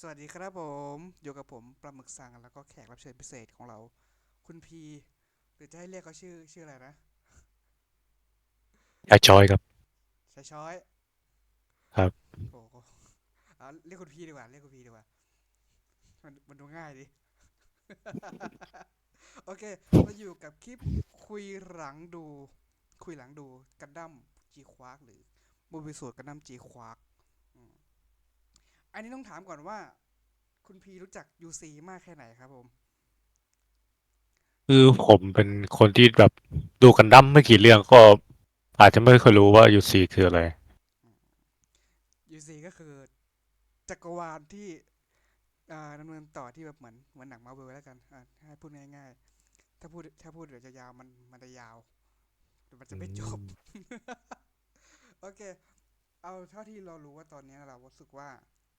สวัสดีครับผมอยู่กับผมปลาหมึกสังแล้วก็แขกรับเชิญพิเศษของเรา คุณพี หรือจะให้เรียกเขาชื่อชื่ออะไรนะอยากจอยครับ ชายช้อยครับ โอ้โหเอาเรียกคุณพีดีกว่าเรียกคุณพีดีกว่า มันมันดูง่ายดิ โอเคเราอยู่กับคลิปคุยหลังดู คุยหลังดูกันดั้มจีควากหรือมูบิสูตรกันดั้มจีควาก อันนี้ต้องถามก่อนว่า คุณพีรู้จักยูซีมากแค่ไหนครับผม คือผมเป็นคนที่แบบดูกันดั้มไม่กี่เรื่องก็อาจจะไม่เคยรู้ว่ายูซีคืออะไรยูซีก็คือ จักรวาลที่อ่าดำเนินต่อที่แบบเหมือนเหมือนหนังมาร์เวลแล้วกันอ่าให้พูดง่ายๆ ถ้าพูดถ้าพูดเดี๋ยวจะยาวมันมันจะยาวเดี๋ยวมันจะอืไม่จบมโอเค เอาเท่าที่เรารู้ว่าตอนนี้เรารู้สึกว่า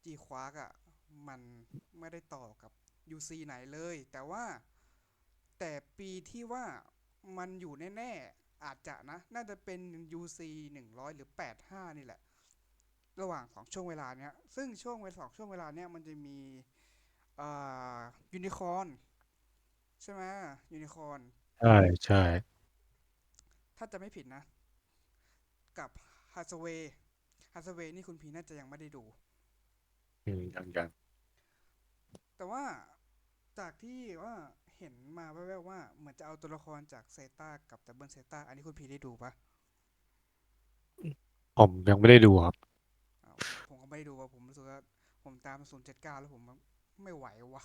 G Quark อะ มันไม่ได้ต่อกับ UC ไหนเลย แต่ว่าแต่ปีที่ว่ามันอยู่แน่ ๆ อาจจะนะ น่าจะเป็น UC หนึ่งร้อยหรือแปดห้านี่แหละ ระหว่างสองช่วงเวลาเนี้ย ซึ่งช่วงเวลาสองช่วงเวลาเนี้ยมันจะมีอ่ายูนิคอร์นใช่ไหมยูนิคอร์นใช่ใช่ถ้าจะไม่ผิดนะ กับฮา s เวย์ฮา s เวย์นี่คุณพีน่าจะยังไม่ได้ดู อืมอย่างอย่างแต่ว่าจากที่ว่าเห็นมาแว่วๆว่าเหมือนจะเอาตัวละครจากเซตากับดับเบิลเซตาอันนี้คุณพีได้ดูปะผมยังไม่ได้ดูครับ อ้าวผมก็ไม่ได้ดูว่าผมรู้สึกว่าผมตามศูนย์เจ็ดเก้าแล้วผมไม่ไหววะ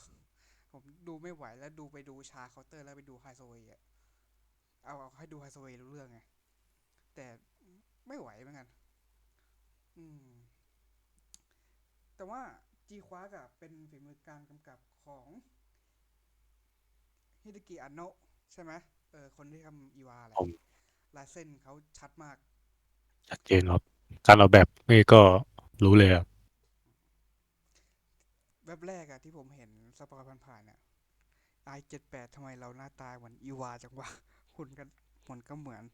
ผมดูไม่ไหวแล้วดูไปดูชาเคาน์เตอร์แล้วไปดูไฮ s เวย์เอาเอาให้ดูไฮ s เวย์รู้เรื่องไงแต่ไม่ไหวเหมือนกัน อืม แต่ว่าจีควากะเป็นฝีมือการกำกับของฮิด a กิอันโนะใช่ไหมเออคนที่ทำอีวาแหละผมลายเส้นเขาชัดมาก ชัดเจนครับการออกแบบนี่ก็รู้เลยครับแว็บแรกอะที่ผมเห็นสปอยผ่านๆเนี่ยไอเจ็ดแปดทำไมเราหน้าตาเหมือนอีวาจังวะหุ่นกันหุ่นก็เหมือน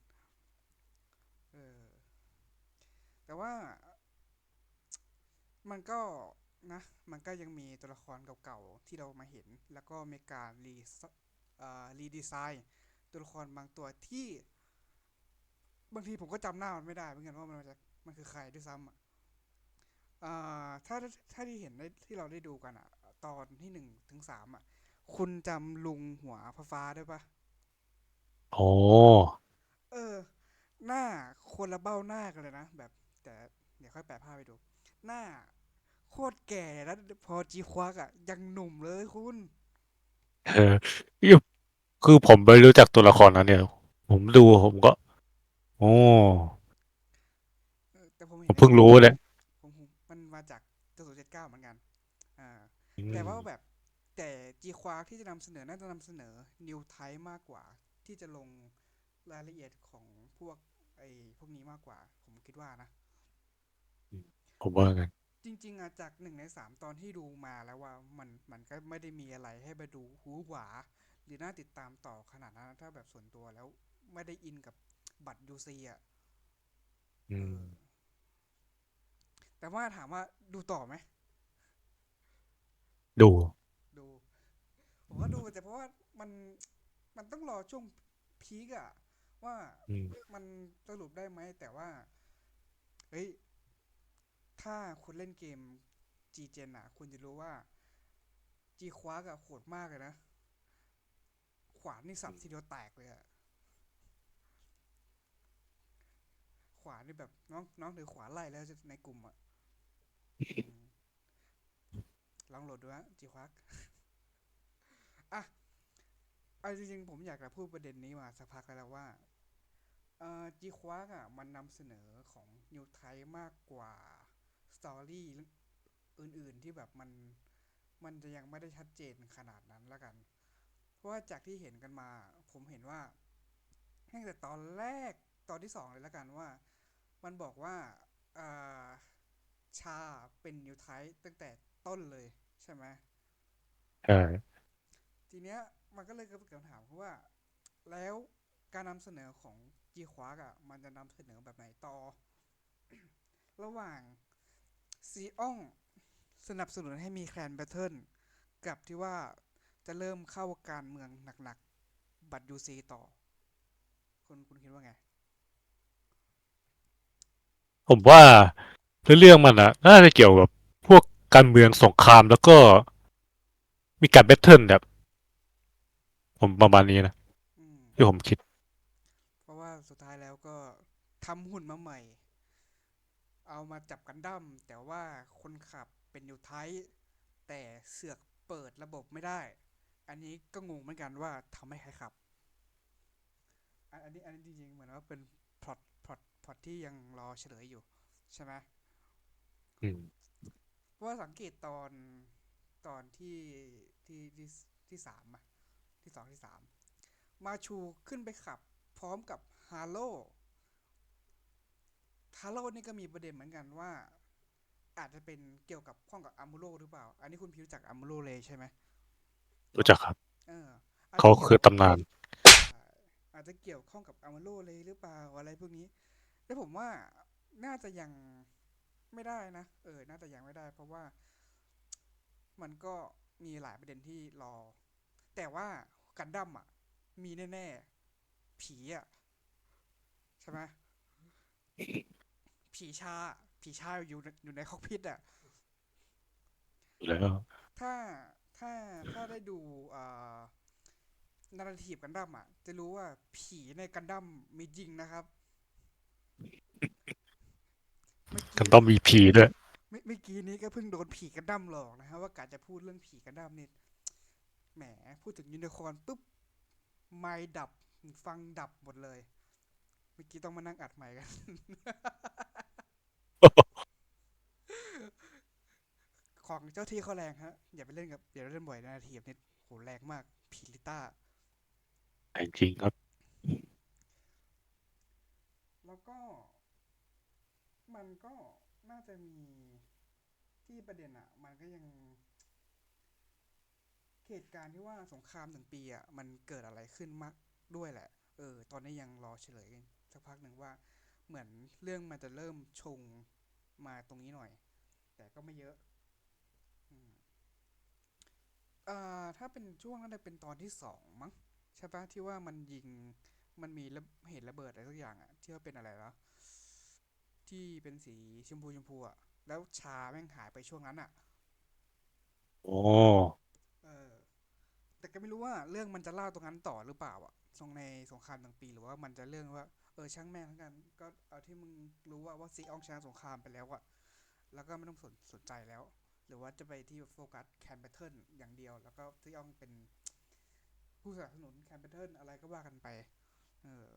เออ แต่ว่า มันก็นะ มันก็ยังมีตัวละครเก่าๆที่เรามาเห็น แล้วก็มีการรีรีดีไซน์ตัวละครบางตัวที่ บางทีผมก็จำหน้ามันไม่ได้เหมือนกันว่ามันมาจากมันคือใครด้วยซ้ำอะอ่าถ้าถ้าที่เห็นได้ที่เราได้ดูกันอะตอนที่หนึ่งถึงสามอะคุณจำลุงหัวฟ้าๆได้ปะโอ้เออ หน้าคนละเบ้าหน้ากันเลยนะ แบบแต่เดี๋ยวค่อยแปะภาพไปดู หน้า โคตรแก่แล้วพอจีควักอะ ยังหนุ่มเลยคุณเออคือผมไม่รู้จักตัวละครนั้นเนี่ย ผมดูผมก็ โอ้เออแต่ผมเห็ผมเพิ่นในคลิปอะงรู้เลยผมผมมันมาจากตัวศูนย์เจ็ดเก้าเหมือนกัน อ่าอืแต่มว่าแบบ แต่จีควักที่จะนำเสนอน่าจะนำเสนอนิวไทป์มากกว่า ที่จะลงรายละเอียดของพวกไอ้พวกนี้มากกว่า ผมคิดว่านะ ผมว่ากันจริง ๆอะจากหนึ่งในสามตอนที่ดูมาแล้วว่ามันมันก็ไม่ได้มีอะไรให้ไปดูหูหวา หรือน่าติดตามต่อขนาดนั้นถ้าแบบส่วนตัวแล้วไม่ได้อินกับบัตรยูซีอะอืเอมอแต่ว่าถามว่าดูต่อไหม ดู ดู ผมก็ดูแต่เพราะว่ามันมันต้องรอช่วงพีกอะว่าอืม มันสรุปได้ไหมแต่ว่า เฮ้ย ถ้าคุณเล่นเกม G Gen อะคุณจะรู้ว่า G คว้ากับโหดมากเลยนะ ขวานนี่สับทีเดียวแตกเลยอะขวานนี่แบบน้องน้องถือขวานไล่แล้วในกลุ่มอะลองโหลดดูฮะ G คว้าอะเอาจริงๆ ผมอยากจะพูดประเด็นนี้มาสักพักแล้วว่าเอ่อ G คว้าอะมันนำเสนอของนิวไทมากกว่า สตอรี่อื่นๆที่แบบมันมันจะยังไม่ได้ชัดเจนขนาดนั้นละกัน เพราะว่าจากที่เห็นกันมา ผมเห็นว่าตั้งแต่ตอนแรกตอนที่สองเลยละกันว่า มันบอกว่าอ่าชาเป็นนิวไทป์ตั้งแต่ต้นเลยใช่ไหมใช่ทีเนี้ยมันก็เลยเกิดคำถามเพราะว่า แล้วการนำเสนอของจีควากอะมันจะนำเสนอแบบไหนต่อ ระหว่าง ซีอองสนับสนุนให้มีแคลนแบทเทิลกับที่ว่าจะเริ่มเข้าการเมืองหนักๆ บัตรยูซีต่อ คุณคุณคิดว่าไง ผมว่าเรื่องมันอะน่าจะเกี่ยวกับพวกการเมืองสงครามแล้วก็มีการแบทเทิลแบบผมประมาณนี้นะอืมที่ผมคิด เพราะว่าสุดท้ายแล้วก็ทำหุ่นมาใหม่ เอามาจับกันดั้มแต่ว่าคนขับเป็นยูไทแต่เสือกเปิดระบบไม่ได้ อันนี้ก็งงเหมือนกันว่าทำให้ใครขับอันอันนี้อันนี้จริงๆเหมือนว่าเป็นพล็อตพล็อตพล็อตที่ยังรอเฉลยอยู่ ใช่ไหมอืมเพราะว่าสังเกตตอนตอนที่ที่ที่ที่สามอะที่สองที่สามมาชูขึ้นไปขับ พร้อมกับฮาโล ฮาโลนี่ก็มีประเด็นเหมือนกันว่า อาจจะเป็นเกี่ยวกับข้องกับอัม o โ o หรือเปล่า อันนี้คุณพิวจากอัม o โ o เลยใช่ไหมรู้จักครับ เออจจะเขากี่ยวคือตำนานใช่อาจจะเกี่ยวข้องกับอัม o โ o เลยหรือเปล่าอะไรพวกนี้แต่ผมว่าน่าจะยังไม่ได้นะ เออ น่าจะยังไม่ได้ เพราะว่ามันก็มีหลายประเด็นที่รอ แต่ว่ากันดั้มอะ มีแน่ ๆ ผีอะ ใช่ไหม ผีชา ผีชาอยู่ในอยู่ในคอกพิทอะแล้ว ถ้าถ้าถ้าได้ดูอ่านาราทีฟกันดั้มอะ จะรู้ว่าผีในกันดั้มมีจริงนะครับเมื่อกันต้องมีผีด้วยเมื่อเมื่อกี้นี้ก็เพิ่งโดนผีกันดั้มหลอกนะฮะว่ากาจะพูดเรื่องผีกันดั้มนี่แหมพูดถึงยูนิคอร์นปุ๊บไม่ดับฟังดับหมดเลย เมื่อกี้ต้องมานั่งอัดใหม่กัน ของเจ้าที่เขาแรงฮะ อย่าไปเล่นกับอย่าไปเล่นบ่อยนาทีนี่โหแรงมากผีลิต้าจริงครับ แล้วก็ มันก็น่าจะมีที่ประเด็นอะมันก็ยังเหตุการณ์ที่ว่าสงครามหนึ่งปีอะมันเกิดอะไรขึ้นมากด้วยแหละ เออ ตอนนี้ยังรอเฉลยกันสักพักหนึ่งว่า เหมือนเรื่องมันจะเริ่มชงมาตรงนี้หน่อย แต่ก็ไม่เยอะอืม อ่าถ้าเป็นช่วงนั้นจะเป็นตอนที่สองมั้งใช่ปะที่ว่ามันยิงมันมีระเหตุระเบิดอะไรสักอย่างอะที่ว่าเป็นอะไรวะที่เป็นสีชมพูชมพูอะแล้วชาแม่งหายไปช่วงนั้นอะโอ้เออ แต่ก็ไม่รู้ว่าเรื่องมันจะเล่าตรงนั้นต่อหรือเปล่าอะทรงในสงครามหนึ่งปีหรือว่ามันจะเรื่องว่า เออช่างแม่งแล้วกัน ก็เอาที่มึงรู้ว่าว่าซีอองชนะสงครามไปแล้วอะแล้วก็ไม่ต้องสนสนใจแล้ว หรือว่าจะไปที่โฟกัสแคนเบเทิลอย่างเดียว แล้วก็ซีอองเป็นผู้สนับสนุนแคนเบเทิลอะไรก็ว่ากันไป เออ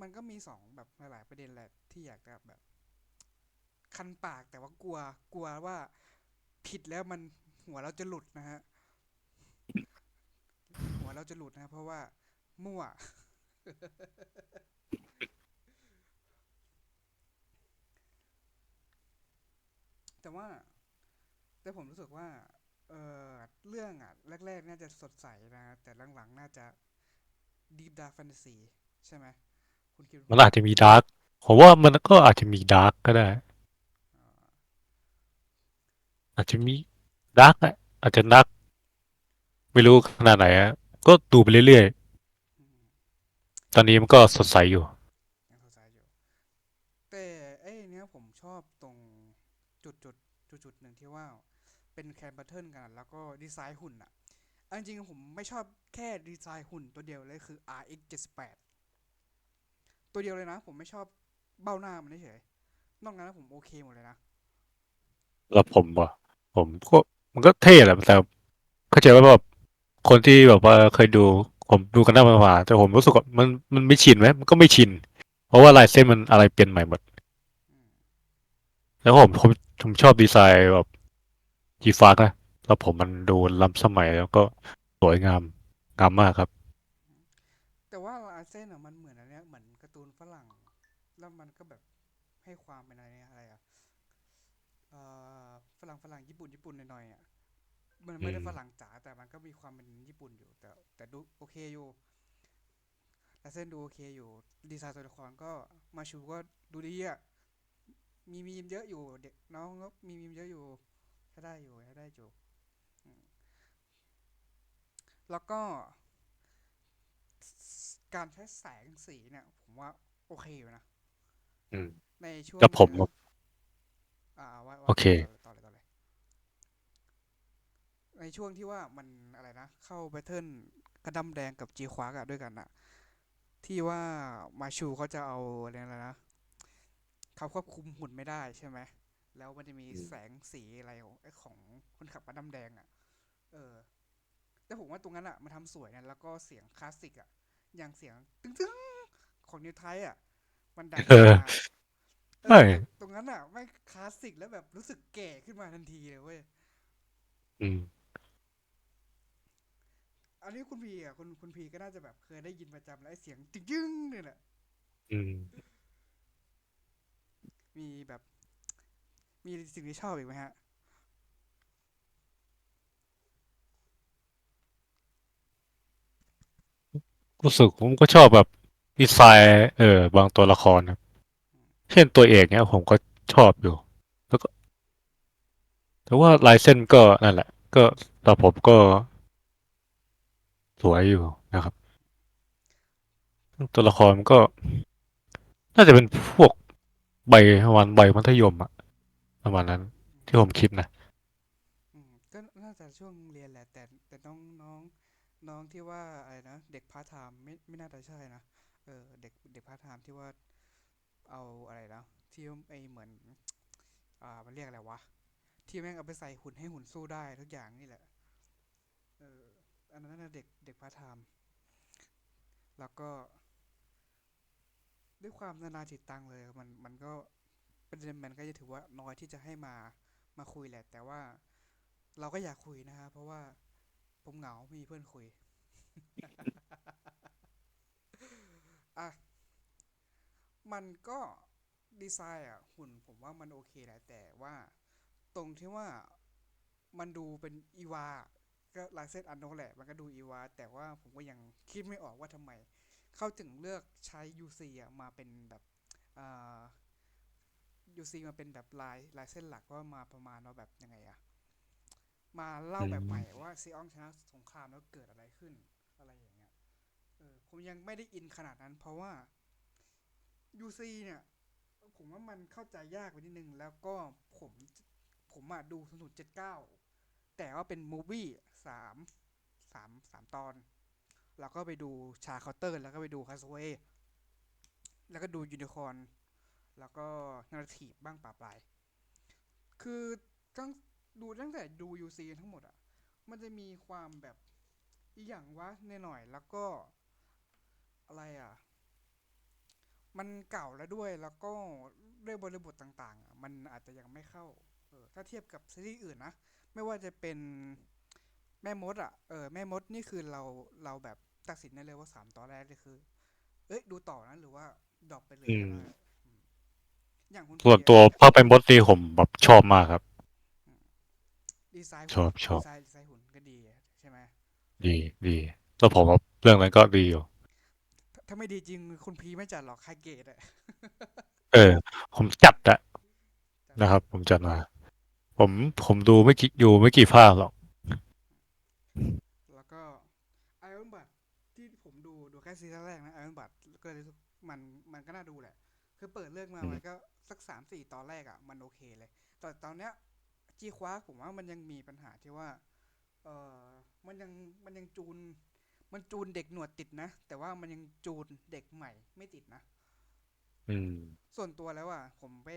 มันก็มีสองแบบหลายๆประเด็นแหละที่อยากจะแบบ คันปากแต่ว่ากลัวกลัวว่าผิดแล้วมันหัวเราจะหลุดนะฮะ หัวเราจะหลุดนะ เพราะว่ามั่ว แต่ว่า แต่ผมรู้สึกว่า เออเรื่องอะ แรก ๆ น่าจะสดใสนะ แต่หลัง ๆ น่าจะ Deep Dark Fantasy ใช่ไหมคุณคิดมันอาจจะมีดาร์กผมว่ามันก็อาจจะมีดาร์กก็ได้อ่าอาจจะมีดาร์กอะอาจจะนักไม่รู้ขนาดไหนอะก็ดูไปเรื่อยอืมๆตอนนี้มันก็สดใสอยู่ ยังเข้าใจอยู่ แต่ไอ้เนี้ยผมชอบตรงจุดจุดจุดจุดหนึ่งที่ ว่าเป็นแคนบัตเทิลกัน แล้วก็ดีไซน์หุ่นอะเอาจริงๆผมไม่ชอบแค่ดีไซน์หุ่นตัวเดียวเลยคือ RX 78ตัวเดียวเลยนะ ผมไม่ชอบเบ้าหน้ามันเฉยๆนอกนั้นนะผมโอเคหมดเลยนะแล้วผมว่ะผมก็มันก็เท่แหละแต่เข้าใจว่าแบบคนที่แบบว่าเคยดูผมดูกันหน้ามาแต่ผมรู้สึกว่ามันมันไม่ชินไหมมันก็ไม่ชิน เพราะว่าลายเส้นมันอะไรเปลี่ยนใหม่หมดอืมแล้วผมผมผมชอบดีไซน์แบบ จีฟากนะแล้วผมมันดูล้ำสมัยแล้วก็สวยงามงามมากครับ แต่ว่าลายเส้นอะมันเหมือนอันเนี้ยเหมือนการ์ตูนฝรั่ง แล้วมันก็แบบให้ความเป็นอะไรเนี่ยอะไรอะเอ่อฝรั่งฝรั่งญี่ปุ่นญี่ปุ่นหน่อยๆอะมันไม่ได้ฝรั่งจ๋าแต่มันก็มีความเป็นญี่ปุ่นอยู่ แต่ แต่ดูโอเคอยู่ลายเส้นดูโอเคอยู่ ดีไซน์ตัวละครก็มาชูก็ดูดีอะมีมีมเยอะอยู่ เด็กน้องก็มีมีมเยอะอยู่ ใช้ได้อยู่ใช้ได้อยู่อืมแล้วก็ การใช้แสงสีเนี่ย ผมว่า โอเคอยู่นะอืมในช่วงแต่ผมก็อ่าว่าว่าโอเคต่อเลยต่อเลยในช่วงที่ว่ามันอะไรนะ เข้าแพทเทิร์นกระดำแดงกับจีควากอะด้วยกันอะที่ว่ามาชูเขาจะเอาอะไรนะเขาควบคุมหุ่นไม่ได้ใช่ไหม แล้วมันจะมีอืมแสงสีอะไรของไอ้ของคนขับมาดำแดงอะ เออ แต่ผมว่าตรงนั้นอะมันทำสวยนะแล้วก็เสียงคลาสสิกอะ อย่างเสียงตึ้งตึ้งของนิวไทอะ มันดังเออมาเอไม่อตรงนั้นอะไม่งคลาสสิกแล้วแบบรู้สึกแก่ขึ้นมาทันทีเลยเว้ยอืมอันนี้คุณพีอะคุณคุณพีก็น่าจะแบบเคยได้ยินประจำแล้วไอ้เสียงตึ้งตึ้งเนี่ยแหละอืม มีแบบ มีสิ่งที่ชอบอีกไหมฮะรู้สึกผมก็ชอบแบบดีไซน์เออบางตัวละครครับเช่นตัวเอกเนี้ยผมก็ชอบอยู่ แล้วก็ แต่ว่าลายเส้นก็นั่นแหละ ก็สำหรับผมก็สวยอยู่นะครับตัวละครมันก็ น่าจะเป็นพวกใบประมาณใบมัธยมอะ ประมาณนั้น ที่ผมคิดนะ อืมก็น่าจะช่วงเรียนแหละ แต่แต่น้องน้องน้องที่ว่าอะไรนะเด็กพาร์ทไทม์ไม่ไม่น่าจะใช่นะเออเด็กเด็กพาร์ทไทม์ที่ว่าเอาอะไรนะที่ไอเหมือน อ่ามันเรียกอะไรวะที่แม่งเอาไปใส่หุ่นให้หุ่นสู้ได้ทุกอย่างนี่แหละเอออันนั้นน่ะเด็กเด็กพาร์ทไทม์แล้วก็ ด้วยความนานาจิตตังเลย มันมันก็ ประเด็นมันก็จะถือว่าน้อยที่จะให้มามาคุยแหละ แต่ว่าเราก็อยากคุยนะฮะเพราะว่าผมเหงาไม่มีเพื่อนคุยอะมันก็ดีไซน์อะหุ่นผมว่ามันโอเคแหละ แต่ว่าตรงที่ว่ามันดูเป็นอีวา ก็ลายเส้นอันโนแหละ มันก็ดูอีวา แต่ว่าผมก็ยังคิดไม่ออกว่าทำไม เขาถึงเลือกใช้ UC อะมาเป็นแบบ อ่า UC มาเป็นแบบลายลายเส้นหลักว่ามาประมาณว่าแบบยังไงอะมาเล่าแบบใหม่ว่าซีอองชนะสงครามแล้วเกิดอะไรขึ้น อะไรอย่างเงี้ยเออผมยังไม่ได้อินขนาดนั้น เพราะว่า UC เนี่ย ผมว่ามันเข้าใจยากไปนิดนึง แล้วก็ผมผมอะดูศูนย์เจ็ดเก้าแต่ว่าเป็นมูวี่สามสามสามตอน แล้วก็ไปดูชาเคาน์เตอร์ แล้วก็ไปดูคาสเวแล้วก็ดูยูนิคอร์น แล้วก็นาร์ทีฟบ้างปะปลาย คือตั้งดูตั้งแต่ดู UC ทั้งหมดอะมันจะมีความแบบอีหยังวะนหน่อยแล้วก็อะไรอะมันเก่าแล้วด้วยแล้วก็ด้วยบริบทต่างๆอะมันอาจจะยังไม่เข้าเออถ้าเทียบกับซีรีส์อื่นนะ ไม่ว่าจะเป็นแม่มดอะ เออ แม่มดนี่คือเรา เราแบบตัดสินได้เลยว่าสามตอนแรกนี่คือ เอ้ย ดูต่อนะ หรือว่าดรอปไปเลยก็ อืมได้อืมอย่างคุณส่วนพีอะตัวภาพเป็นบอสนี่ผมแบบชอบมากครับ ดีไซน์ชอบชอบ ดีไซน์ดีไซน์หุ่นก็ดีอะใช่ไหมดีดีแล้วผมว่าเรื่องนั้นก็ดีอยู่ ถ้าถ้าไม่ดีจริงคุณพีไม่จัดหรอกไฮเกตอะเออ ผมจัดอะจัดนะครับ ผมจัดมา ผมผมดูไม่กี่อยู่ไม่กี่ภาคหรอก แล้วก็ไอรอนบัตที่ผมดูดูแค่ซีซั่นแรกนะไอรอนบัตก็เลยรู้สึกมันมันก็น่าดูแหละ คือเปิดเรื่องมาอืมมันก็ สักสามสี่ตอนแรกอะมันโอเคเลย แต่ตอนเนี้ยจีควาผมว่ามันยังมีปัญหาที่ว่า เออมันยังมันยังจูน มันจูนเด็กหนวดติดนะ แต่ว่ามันยังจูนเด็กใหม่ไม่ติดนะอืม ส่วนตัวแล้วอะผมไป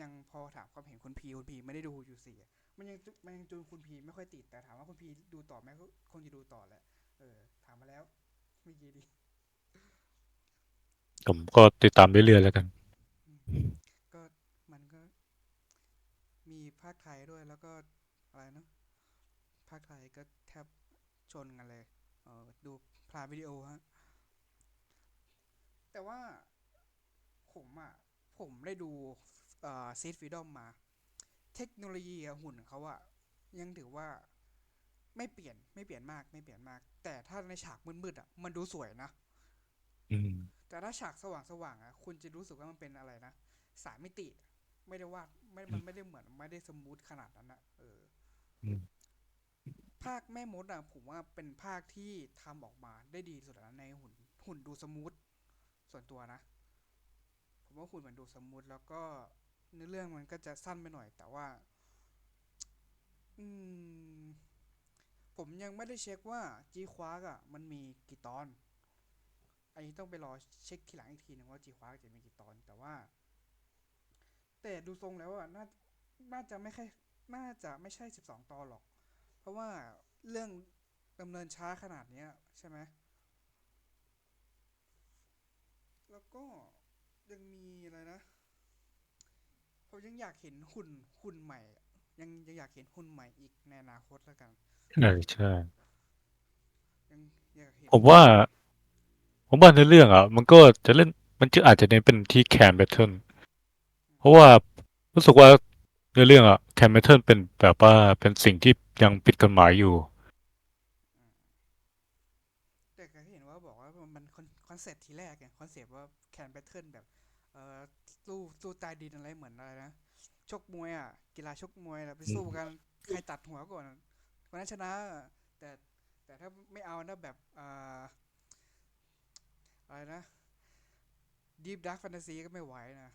ยังพอถามความเห็นคุณพีคุณพีไม่ได้ดูยูซีมันยังจุมันยังจูนคุณพีไม่ค่อยติด แต่ถามว่าคุณพีดูต่อไหมก็คงจะดูต่อแหละเออ ถามมาแล้วเมื่อกี้ดีผมก็ติดตามเรื่อยๆแล้วกัน ก็มันก็ มีภาคไทยด้วยแล้วก็อะไรนะภาคไทยก็แทบชนกันเลยเออดูพลาวิดีโอฮะ แต่ว่าผมอะ ผมได้ดูเอ่อซีดฟีดอมมา เทคโนโลยีอะหุ่นเขาอะยังถือว่าไม่เปลี่ยนไม่เปลี่ยนมากไม่เปลี่ยนมาก แต่ถ้าในฉากมืดๆอะมันดูสวยนะอืมแต่ถ้าฉากสว่างๆอะคุณจะรู้สึกว่ามันเป็นอะไรนะสามมิติ ไม่ได้วาดไม่มันไม่ได้เหมือนไม่ได้สมูทขนาดนั้นอะเอออืมภาคแม่มดอะผมว่าเป็นภาคที่ทำออกมาได้ดีสุดแล้วในหุ่นหุ่นดูสมูทส่วนตัวนะ ผมว่าหุ่นมันดูสมูทแล้วก็เนื้อเรื่องมันก็จะสั้นไปหน่อย แต่ว่า อืม ผมยังไม่ได้เช็คว่าจีควากอะมันมีกี่ตอน อันนี้ต้องไปรอเช็คทีหลังอีกทีหนึงว่าจีควากจะมีกี่ตอน แต่ว่า แต่ดูทรงแล้วอะน่าน่าจะไม่ใช่น่าจะไม่ใช่สิบสองตอนหรอก เพราะว่าเรื่องดำเนินช้าขนาดเนี้ย ใช่ไหมแล้วก็ยังมีอะไรนะผมยังอยากเห็นหุ่นหุ่นใหม่อะยังยังอยากเห็นหุ่นใหม่อีกในอนาคตแล้วกันใช่ใช่ ยังอยากเห็นผมว่า ผมว่าในเรื่องอะ มันก็จะเล่นมันจะอาจจะเน้นเป็นที่แคนแบทเทิลเพ ราะว่ารู้สึกว่าในเรื่องอะแคนแบทเทิลเป็นแบบว่าเป็นสิ่งที่ยังผิดกฎหมายอยู่ แต่ก็เห็นว่าบอกว่ามันคอนเซ็ปต์ทีแรกไงคอนเซ็ปต์ว่าแคนแบทเทิลแบบเอ่อสู้สู้ใตายดินอะไรเหมือนอะไรนะชกมวยอะกีฬาชกมวยอะไปสู้กันใครตัดหัวก่อนคนนั้นชนะ แต่แต่ถ้าไม่เอานะแบบอ่าอะไรนะ Deep Dark Fantasy ก็ไม่ไหวนะ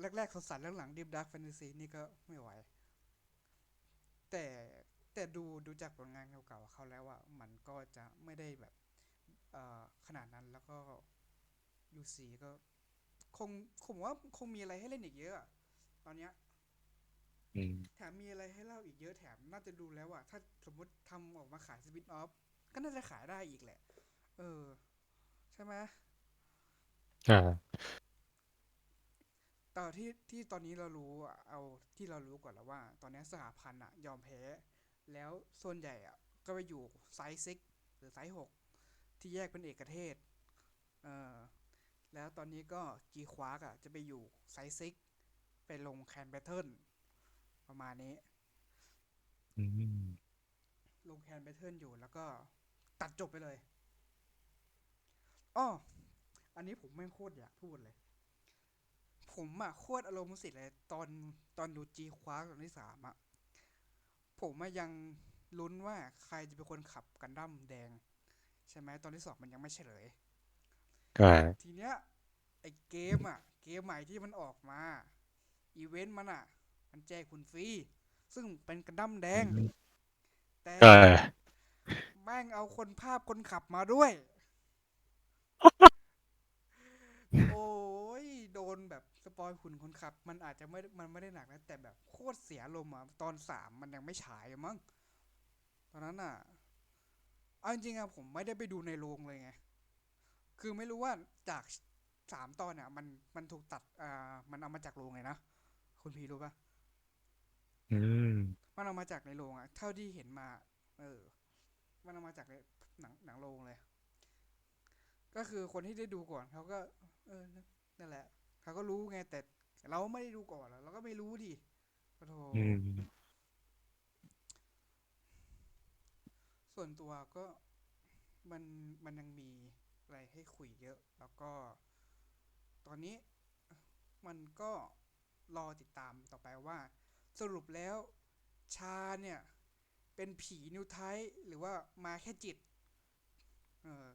แรกแรกๆเขาสั่นหลังๆ Deep Dark Fantasy นี่ก็ไม่ไหว แต่แต่ดูดูจากผลงานเก่าๆเขาแล้วอะมันก็จะไม่ได้แบบเอ่อขนาดนั้นแล้วก็ UC ก็ คงผมว่าคงมีอะไรให้เล่นอีกเยอะอะตอนเนี้ยอืมแถมมีอะไรให้เล่าอีกเยอะแถมน่าจะดูแล้วอะถ้าสมมติทำออกมาขายสปินออฟก็น่าจะขายได้อีกแหละ เออ ใช่ไหม ใช่แต่ที่ที่ตอนนี้เรารู้อะเอาที่เรารู้ก่อนแล้วว่า ตอนนี้สหพันธ์อะยอมแพ้ แล้วส่วนใหญ่อะก็ไปอยู่ไซส์ซิกหรือไซส์หกที่แยกเป็นเอกเทศ เออแล้วตอนนี้ก็จีควากอะจะไปอยู่ไซส์ซิกไปลงแคนแบทเทิลประมาณนี้ อืม ลงแคนแบทเทิลอยู่แล้วก็ตัดจบไปเลย อ้ออั นนี้ผมไม่งโคตรอยากพูดเลย ผมอะโคตรอารมณ์สิเลย ตอนตอนดูจีคว้าตอนที่สามอะผมอะยังลุ้นว่าใครจะเป็นคนขับกันดั้มแดง ใช่ไหมตอนที่สองมันยังไม่เฉลยใช่ทีเนี้ยไอเกมอะเกมใหม่ที่มันออกมา อีเวนต์มันอะมันแจกคุณฟรีซึ่งเป็นกันดั้มแดง แต่ใช่แม่งเอาคนภาพคนขับมาด้วย โอ้ยโดนแบบสปอยหุ่นคนขับ มันอาจจะไม่ มันไม่ได้หนักนะ แต่แบบโคตรเสียลมณ์อะ ตอนสามมันยังไม่ฉายอะมั้ง ตอนนั้นอะ เอาจริงๆอะผมไม่ได้ไปดูในโรงเลยไง คือไม่รู้ว่าจากสามตอนเนี่ยมัน มันถูกตัด อ่า มันเอามาจากโรงไงนะ คุณพีรู้ปะอืม มันเอามาจากในโรงอะเท่าที่เห็นมา เออ มันเอามาจากในหนังหนังโรงเลย ก็คือคนที่ได้ดูก่อนเขาก็ เออนั่นแหละเขาก็รู้ไงแต่เราไม่ได้ดูก่อนเราก็ไม่รู้ดิโอ้โธอืมส่วนตัวก็มันมันยังมีอะไรให้คุยเยอะ แล้วก็ ตอนนี้มันก็รอติดตามต่อไปว่า สรุปแล้วชาเนี่ย เป็นผีนิวไทหรือว่ามาแค่จิต เออ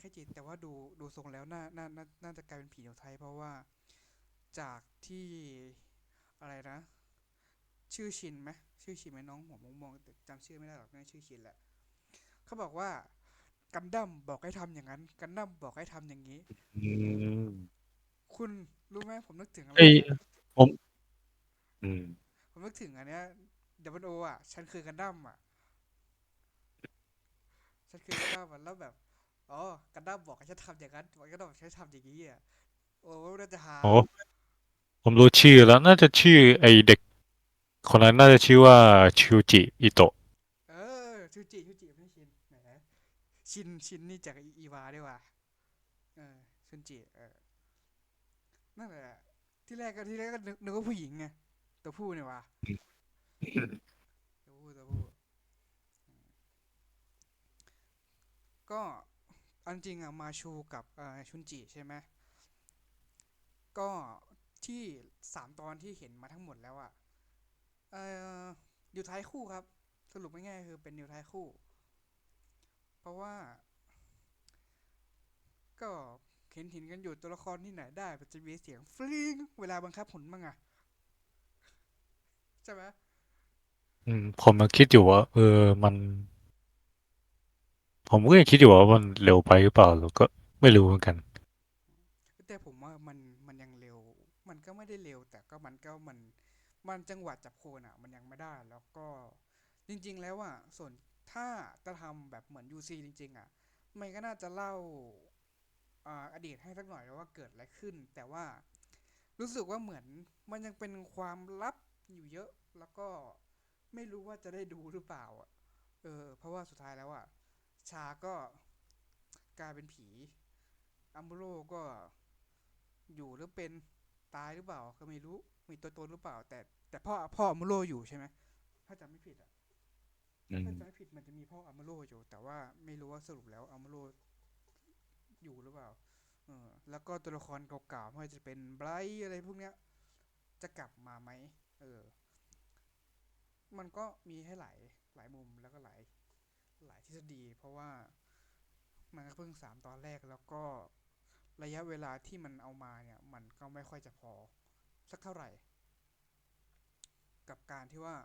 แค่จิต แต่ว่าดูดูทรงแล้วน่าน่าน่าน่าจะกลายเป็นผีนิวไทป์เพราะว่าจากที่อะไรนะ ชื่อชินไหมชื่อชินไหมน้องหัวมองมองๆแต่จำชื่อไม่ได้หรอกน่าชื่อชินแหละเขาบอกว่ากันดั้มบอกให้ทำอย่างนั้น กันดั้มบอกให้ทำอย่างนี้อืมคุณรู้ไหมผมนึกถึงอะไรไอ้ผมอืมผมนึกถึงอันเนี้ยดับเบิลโออะ ฉันคือกันดั้มอะ ฉันคือกันดั้มอะแล้วแบบ อ๋อกันดั้มบอกให้ฉันทำอย่างนั้นบอกกันดั้มบอกให้ฉันทำอย่างนี้อะโอ้น่าจะหาโอ้ผมรู้ชื่อแล้วน่าจะชื่อไอเด็ก คนนั้นน่าจะชื่อว่าชิวจิอิโตะเออชูจิชูจิไม่ใช่ชินแหมชินชินนี่จากอีวาด้วยว่ะเออชุนจิเออนั่นแหละที่แรกก็ที่แรกก็นึกนึกว่าผู้หญิงไงตัวผู้เนี่ยว่ะตัวผู้ตัวผู้อืมก็ อันจริงอะมาชูกับชุนจิใช่ไหมก็ที่สามตอนที่เห็นมาทั้งหมดแล้วอะเอ่ออยู่ท้ายคู่ครับ สรุปง่ายๆคือเป็นอยู่ท้ายคู่ เพราะว่า ก็เห็นเห็นกันอยู่ตัวละครที่ไหนได้มันจะมีเสียงฟลิงเวลาบังคับหุ่นบ้างอะใช่ไหมอืมผมมาคิดอยู่ว่าเออมัน ผมก็ยังคิดอยู่ว่ามันเร็วไปหรือเปล่าหรือก็ไม่รู้เหมือนกัน แต่ผมว่ามันมันยังเร็ว มันก็ไม่ได้เร็ว แต่ก็มันก็มันมันจังหวะจับโคนอะ มันยังไม่ได้แล้วก็จริง ๆ แล้วอะส่วนถ้าจะทำแบบเหมือน UC จริง ๆ อะ มันก็น่าจะเล่าอ่าอดีตให้สักหน่อยว่าเกิดอะไรขึ้น แต่ว่ารู้สึกว่าเหมือนมันยังเป็นความลับอยู่เยอะ แล้วก็ไม่รู้ว่าจะได้ดูหรือเปล่าอะเออเพราะว่าสุดท้ายแล้วอะ ชาก็กลายเป็นผี อัมบูโรก็อยู่หรือเป็นตายหรือเปล่า ก็ไม่รู้ มีตัวตนหรือเปล่า แต่แต่พ่อพ่ออัมบูโรอยู่ใช่ไหมถ้าจำไม่ผิดอะอืมถ้าจำไม่ผิดมันจะมีพ่ออัมบูโรอยู่ แต่ว่าไม่รู้ว่าสรุปแล้วอัมบูโรอยู่หรือเปล่าเออแล้วก็ตัวละครเก่าๆไม่ว่าจะเป็นไบรท์อะไรพวกเนี้ย จะกลับมาไหมเออ มันก็มีให้หลายหลายมุมแล้วก็หลาย หลายทฤษฎี เพราะว่ามันก็เพิ่งสามตอนแรกแล้วก็ระยะเวลาที่มันเอามาเนี่ย มันก็ไม่ค่อยจะพอ สักเท่าไหร่ กับการที่ว่า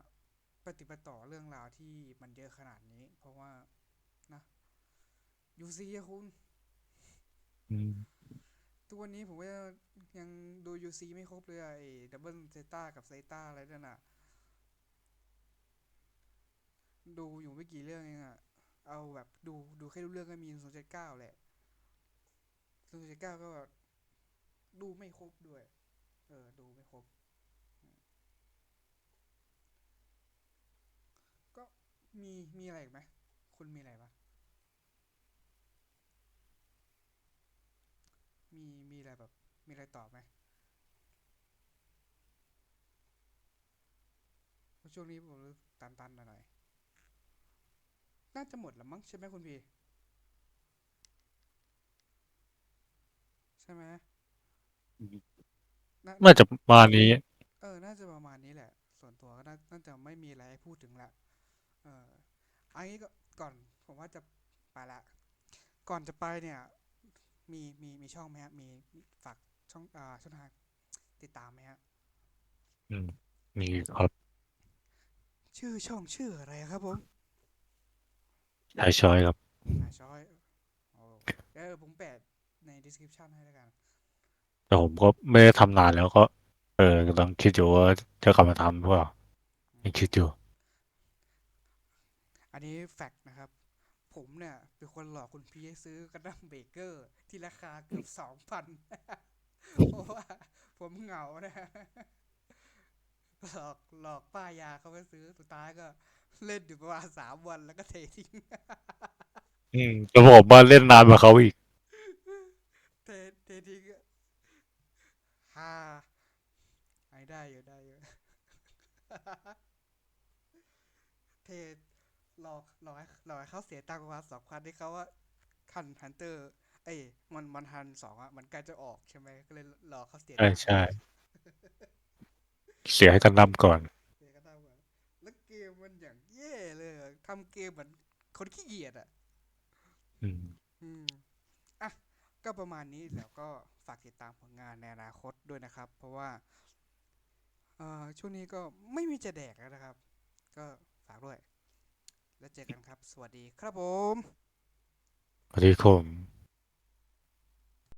ปฏิบัติต่อเรื่องราวที่มันเยอะขนาดนี้ เพราะว่านะยูซีอะคุณอืมทุกวันนี้ผมก็ยังดูยูซีไม่ครบเลยอะไอ้ดับเบิลเซต้ากับไซต้าอะไรนั่นน่ะดูอยู่ไม่กี่เรื่องเองอะ เอาแบบดูดูแค่รู้เรื่องก็มีศูนย์เจ็ดเก้าแหละศูนย์เจ็ดเก้าก็ดูไม่ครบด้วย เออ ดูไม่ครบ ก็มีมีอะไรอีกไหมคุณมีอะไรปะมีมีอะไรแบบ มีอะไรตอบไหมช่วงนี้ผมตันๆหน่อย น่าจะหมดแล้วมั้งใช่ไหมคุณพีใช่ไหมน่าน่าจะประมาณนี้ เออ น่าจะประมาณนี้แหละ ส่วนตัวก็น่าน่าจะไม่มีอะไรให้พูดถึงละเอออันนี้ก็ก่อนผมว่าจะไปละ ก่อนจะไปเนี่ย มีมีมีช่องไหมฮะ มีฝากช่องอ่าช่องทางติดตามไหมฮะ อืมมีครับ ชื่อช่องชื่ออะไรครับผม ชายชอยครับอ่าช้อยโอ้เดี๋ยวผมแปะใน description ให้แล้วกัน แต่ผมก็ไม่ได้ทำนานแล้วก็ เออกำลังคิดอยู่ว่าจะกลับมาทำหรือเปล่ายังคิดอยู่ อันนี้แฟกต์นะครับ ผมเนี่ยเป็นคนหลอกคุณพี่ให้ซื้อกระดัมเบเกอร์ ที่ราคาเกือบสองพัน เพราะว่าผมเหงานะ หลอกหลอกป้ายาเขาไปซื้อสุดท้ายก็ เล่นอยู่ประมาณสามวันแล้วก็เททิ้ง อืมแล้วผมมาเล่นนานกว่าเขาอีก เทเททิ้งอะฮ่าไอ้ได้อยู่ได้อยู่ เทหลอกหลอกให้หลอกให้เขาเสียตังค์ประมาณสองพันที่เขาว่าคันฮันเตอร์ เอ้ยมันมันฮันสองอะมันใกล้จะออกใช่ไหมก็เลยหลอกเขาเสียใช่ตังค์ ใช่ เสียให้กันนำก่อนเสียก็เท่ากันแล้วเกมมันอย่างแย่ เลยอะทำเกมเหมือนคนขี้เกียจอะ อืม อืม อะ ก็ประมาณนี้แล้วก็ฝากติดตามผลงานในอนาคตด้วยนะครับ เพราะว่าเอ่อช่วงนี้ก็ไม่มีจะแดกแล้วนะครับ ก็ฝากด้วย แล้วเจอกันครับ สวัสดีครับผม สวัสดีครับผม